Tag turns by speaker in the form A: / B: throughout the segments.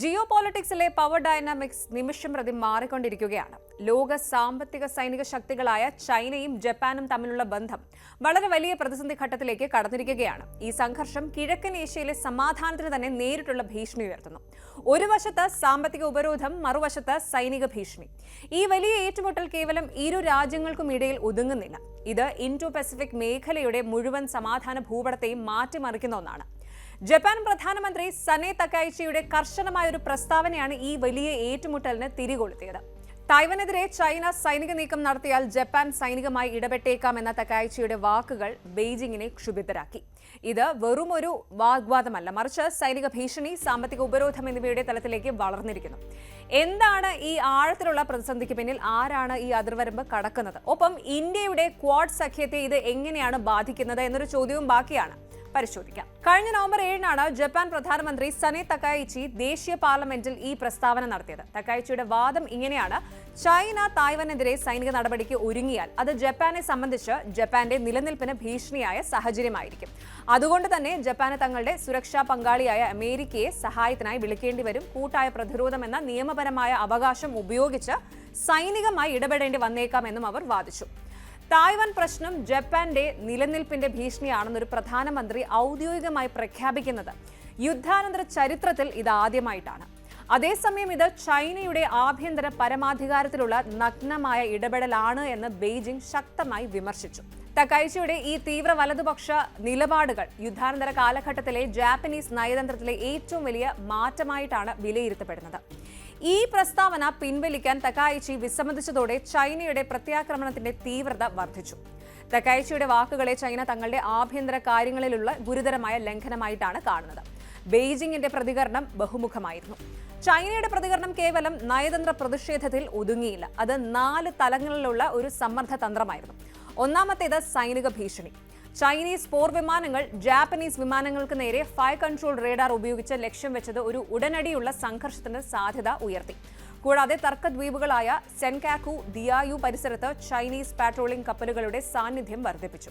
A: Jio പോളിറ്റിക്സിലെ power dynamics നിമിഷം പ്രതി മാറിക്കൊണ്ടിരിക്കുകയാണ്. ലോക സാമ്പത്തിക സൈനിക ശക്തികളായ ചൈനയും ജപ്പാനും തമ്മിലുള്ള ബന്ധം വളരെ വലിയ പ്രതിസന്ധി ഘട്ടത്തിലേക്ക് കടന്നിരിക്കുകയാണ്. ഈ സംഘർഷം കിഴക്കൻ ഏഷ്യയിലെ സമാധാനത്തിന് തന്നെ നേരിട്ടുള്ള ഭീഷണി ഉയർത്തുന്നു. ഒരു വശത്ത് സാമ്പത്തിക ഉപരോധം മറുവശത്ത് സൈനിക ഭീഷണി. ഈ വലിയ ഏറ്റുമുട്ടൽ കേവലം ഇരു രാജ്യങ്ങൾക്കും ഇടയിൽ ഒതുങ്ങുന്നില്ല. ഇത് ഇൻഡോ പസഫിക് മേഖലയുടെ മുഴുവൻ സമാധാന ഭൂപടത്തെയും മാറ്റിമറിക്കുന്ന ഒന്നാണ്. ജപ്പാൻ പ്രധാനമന്ത്രി സനെ തക്കായിച്ചിയുടെ കർശനമായ ഒരു പ്രസ്താവനയാണ് ഈ വലിയ ഏറ്റുമുട്ടലിന് തിരികൊളുത്തിയത്. തായ്വനെതിരെ ചൈന സൈനിക നീക്കം നടത്തിയാൽ ജപ്പാൻ സൈനികമായി ഇടപെട്ടേക്കാം എന്ന തക്കായിച്ചിയുടെ വാക്കുകൾ ബെയ്ജിങ്ങിനെ ക്ഷുഭിതരാക്കി. ഇത് വെറും ഒരു വാഗ്വാദമല്ല മറിച്ച് സൈനിക ഭീഷണി സാമ്പത്തിക ഉപരോധം എന്നിവയുടെ തലത്തിലേക്ക് വളർന്നിരിക്കുന്നു. എന്താണ് ഈ ആഴത്തിലുള്ള പ്രതിസന്ധിക്ക് പിന്നിൽ? ആരാണ് ഈ അതിർവരമ്പ് കടക്കുന്നത്? ഒപ്പം ഇന്ത്യയുടെ ക്വാഡ് സഖ്യത്തെ ഇത് എങ്ങനെയാണ് ബാധിക്കുന്നത് എന്നൊരു ചോദ്യവും ബാക്കിയാണ്. പരിശോധിക്കാം. കഴിഞ്ഞ നവംബർ ഏഴിനാണ് ജപ്പാൻ പ്രധാനമന്ത്രി സനെ തക്കായിച്ചി ദേശീയ പാർലമെന്റിൽ ഈ പ്രസ്താവന നടത്തിയത്. തക്കായിച്ചിയുടെ വാദം ഇങ്ങനെയാണ്. ചൈന തായ്വാനെതിരെ സൈനിക നടപടിക്ക് ഒരുങ്ങിയാൽ അത് ജപ്പാനെ സംബന്ധിച്ച് ജപ്പാന്റെ നിലനിൽപ്പിന് ഭീഷണിയായ സാഹചര്യമായിരിക്കും. അതുകൊണ്ട് തന്നെ ജപ്പാന് തങ്ങളുടെ സുരക്ഷാ പങ്കാളിയായ അമേരിക്കയെ സഹായത്തിനായി വിളിക്കേണ്ടി വരും. കൂട്ടായ പ്രതിരോധം എന്ന നിയമപരമായ അവകാശം ഉപയോഗിച്ച് സൈനികമായി ഇടപെടേണ്ടി വന്നേക്കാമെന്നും അവർ വാദിച്ചു. തായ്വാൻ പ്രശ്നം ജപ്പാന്റെ നിലനിൽപ്പിന്റെ ഭീഷണിയാണെന്നൊരു പ്രധാനമന്ത്രി ഔദ്യോഗികമായി പ്രഖ്യാപിക്കുന്നത്. യുദ്ധാനന്തര ചരിത്രത്തിൽ ഇതാദ്യമായിട്ടാണ് അതേസമയം ഇത് ചൈനയുടെ ആഭ്യന്തര പരമാധികാരത്തിലുള്ള നഗ്നമായ ഇടപെടലാണ് എന്ന് ബെയ്ജിംഗ് ശക്തമായി വിമർശിച്ചു. തക്കൈച്ചിയുടെ ഈ തീവ്ര വലതുപക്ഷ നിലപാടുകൾ യുദ്ധാനന്തര കാലഘട്ടത്തിലെ ജാപ്പനീസ് നയതന്ത്രത്തിലെ ഏറ്റവും വലിയ മാറ്റമായിട്ടാണ് വിലയിരുത്തപ്പെടുന്നത്. ഈ പ്രസ്താവന പിൻവലിക്കാൻ തക്കായിച്ചി വിസമ്മതിച്ചതോടെ ചൈനയുടെ പ്രത്യാക്രമണത്തിന്റെ തീവ്രത വർദ്ധിച്ചു. തക്കായിച്ചിയുടെ വാക്കുകളെ ചൈന തങ്ങളുടെ ആഭ്യന്തര കാര്യങ്ങളിലുള്ള ഗുരുതരമായ ലംഘനമായിട്ടാണ് കാണുന്നത്. ബെയ്ജിങ്ങിന്റെ പ്രതികരണം ബഹുമുഖമായിരുന്നു. ചൈനയുടെ പ്രതികരണം കേവലം നയതന്ത്ര പ്രതിഷേധത്തിൽ ഒതുങ്ങിയില്ല. അത് നാല് തലങ്ങളിലുള്ള ഒരു സമ്മർദ്ദ തന്ത്രമായിരുന്നു. ഒന്നാമത്തേത് സൈനിക ഭീഷണി. ചൈനീസ് പോർ വിമാനങ്ങൾ ജാപ്പനീസ് വിമാനങ്ങൾക്ക് നേരെ ഫയർ കൺട്രോൾ റേഡാർ ഉപയോഗിച്ച് ലക്ഷ്യം വെച്ചത് ഒരു ഉടനടിയുള്ള സംഘർഷത്തിന് സാധ്യത ഉയർത്തി. കൂടാതെ തർക്കദ്വീപുകളായ സെൻകാക്കു ദിയായു പരിസരത്ത് ചൈനീസ് പാട്രോളിംഗ് കപ്പലുകളുടെ സാന്നിധ്യം വർദ്ധിപ്പിച്ചു.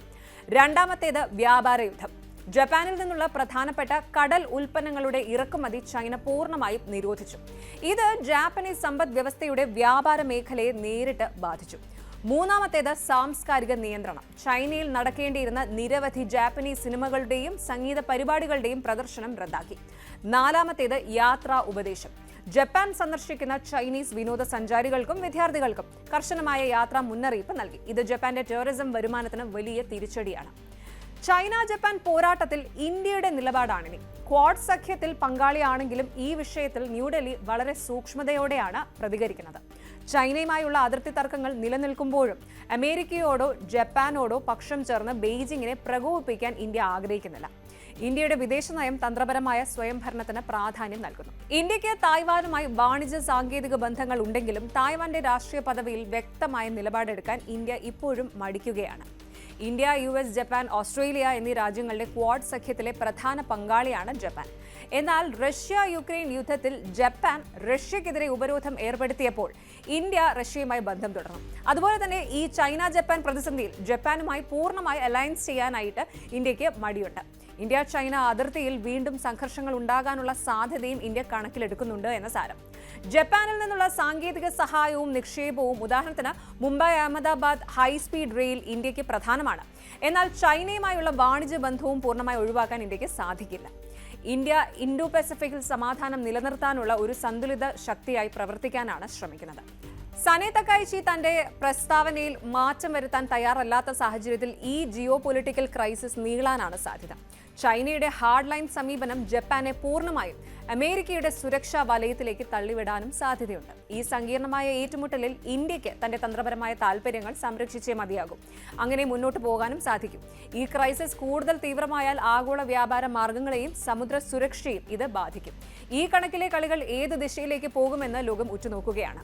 A: രണ്ടാമത്തേത് വ്യാപാര യുദ്ധം. ജപ്പാനിൽ നിന്നുള്ള പ്രധാനപ്പെട്ട കടൽ ഉൽപ്പന്നങ്ങളുടെ ഇറക്കുമതി ചൈന പൂർണമായും നിരോധിച്ചു. ഇത് ജാപ്പനീസ് സമ്പദ് വ്യവസ്ഥയുടെ വ്യാപാര മേഖലയെ നേരിട്ട് ബാധിച്ചു. മൂന്നാമത്തേത് സാംസ്കാരിക നിയന്ത്രണം. ചൈനയിൽ നടക്കേണ്ടിയിരുന്ന നിരവധി ജാപ്പനീസ് സിനിമകളുടെയും സംഗീത പരിപാടികളുടെയും പ്രദർശനം റദ്ദാക്കി. നാലാമത്തേത് യാത്രാ ഉപദേശം. ജപ്പാൻ സന്ദർശിക്കുന്ന ചൈനീസ് വിനോദസഞ്ചാരികൾക്കും വിദ്യാർത്ഥികൾക്കും കർശനമായ യാത്രാ മുന്നറിയിപ്പ് നൽകി. ഇത് ജപ്പാന്റെ ടൂറിസം വരുമാനത്തിന് വലിയ തിരിച്ചടിയാണ്. ചൈന ജപ്പാൻ പോരാട്ടത്തിൽ ഇന്ത്യയുടെ നിലപാടാണിനി. ക്വാഡ് സഖ്യത്തിൽ പങ്കാളിയാണെങ്കിലും ഈ വിഷയത്തിൽ ന്യൂഡൽഹി വളരെ സൂക്ഷ്മതയോടെയാണ് പ്രതികരിക്കുന്നത്. ചൈനയുമായുള്ള അതിർത്തി തർക്കങ്ങൾ നിലനിൽക്കുമ്പോഴും അമേരിക്കയോടോ ജപ്പാനോടോ പക്ഷം ചേർന്ന് ബെയ്ജിങ്ങിനെ പ്രകോപിപ്പിക്കാൻ ഇന്ത്യ ആഗ്രഹിക്കുന്നില്ല. ഇന്ത്യയുടെ വിദേശ നയം തന്ത്രപരമായ സ്വയംഭരണത്തിന് പ്രാധാന്യം നൽകുന്നു. ഇന്ത്യയ്ക്ക് തായ്വാനുമായി വാണിജ്യ സാങ്കേതിക ബന്ധങ്ങൾ ഉണ്ടെങ്കിലും തായ്വാന്റെ രാഷ്ട്രീയ പദവിയിൽ വ്യക്തമായ നിലപാടെടുക്കാൻ ഇന്ത്യ ഇപ്പോഴും മടിക്കുകയാണ്. India U S Japan Australia എന്നീ രാജ്യങ്ങളുടെ ക്വാഡ് സഖ്യത്തിലെ പ്രധാന പങ്കാളിയാണ് ജപ്പാൻ. എന്നാൽ റഷ്യ യുക്രൈൻ യുദ്ധത്തിൽ ജപ്പാൻ റഷ്യക്കെതിരെ ഉപരോധം ഏർപ്പെടുത്തിയപ്പോൾ ഇന്ത്യ റഷ്യയുമായി ബന്ധം തുടർന്നു. അതുപോലെ തന്നെ ഈ ചൈന ജപ്പാൻ പ്രതിസന്ധിയിൽ ജപ്പാനുമായി പൂർണമായി അലയൻസ് ചെയ്യാനായിട്ട് ഇന്ത്യയ്ക്ക് മടിയുണ്ട്. ഇന്ത്യ ചൈന അതിർത്തിയിൽ വീണ്ടും സംഘർഷങ്ങൾ ഉണ്ടാകാനുള്ള സാധ്യതയും ഇന്ത്യ കണക്കിലെടുക്കുന്നുണ്ട് എന്ന സാരം. ജപ്പാനിൽ നിന്നുള്ള സാങ്കേതിക സഹായവും നിക്ഷേപവും ഉദാഹരണത്തിന് മുംബൈ അഹമ്മദാബാദ് ഹൈസ്പീഡ് റെയിൽ ഇന്ത്യയ്ക്ക് പ്രധാനമാണ്. എന്നാൽ ചൈനയുമായുള്ള വാണിജ്യ ബന്ധവും പൂർണമായി ഒഴിവാക്കാൻ ഇന്ത്യയ്ക്ക് സാധിക്കില്ല. ഇന്ത്യ ഇൻഡോ പസഫിക്കിൽ സമാധാനം നിലനിർത്താനുള്ള ഒരു സന്തുലിത ശക്തിയായി പ്രവർത്തിക്കാനാണ് ശ്രമിക്കുന്നത്. സനെ തക്കായിച്ചി തന്റെ പ്രസ്താവനയിൽ മാറ്റം വരുത്താൻ തയ്യാറല്ലാത്ത സാഹചര്യത്തിൽ ഈ ജിയോ പൊളിറ്റിക്കൽ ക്രൈസിസ് നീളാനാണ് സാധ്യത. ചൈനയുടെ ഹാർഡ് ലൈൻ സമീപനം ജപ്പാനെ പൂർണമായും അമേരിക്കയുടെ സുരക്ഷാ വലയത്തിലേക്ക് തള്ളിവിടാനും സാധ്യതയുണ്ട്. ഈ സങ്കീർണമായ ഏറ്റുമുട്ടലിൽ ഇന്ത്യയ്ക്ക് തന്റെ തന്ത്രപരമായ താൽപ്പര്യങ്ങൾ സംരക്ഷിച്ചേ മതിയാകും. അങ്ങനെ മുന്നോട്ട് പോകാനും സാധിക്കും. ഈ ക്രൈസിസ് കൂടുതൽ തീവ്രമായാൽ ആഗോള വ്യാപാര മാർഗങ്ങളെയും സമുദ്ര സുരക്ഷയും ഇത് ബാധിക്കും. ഈ കണക്കിലെ കളികൾ ഏത് ദിശയിലേക്ക് പോകുമെന്ന് ലോകം ഉറ്റുനോക്കുകയാണ്.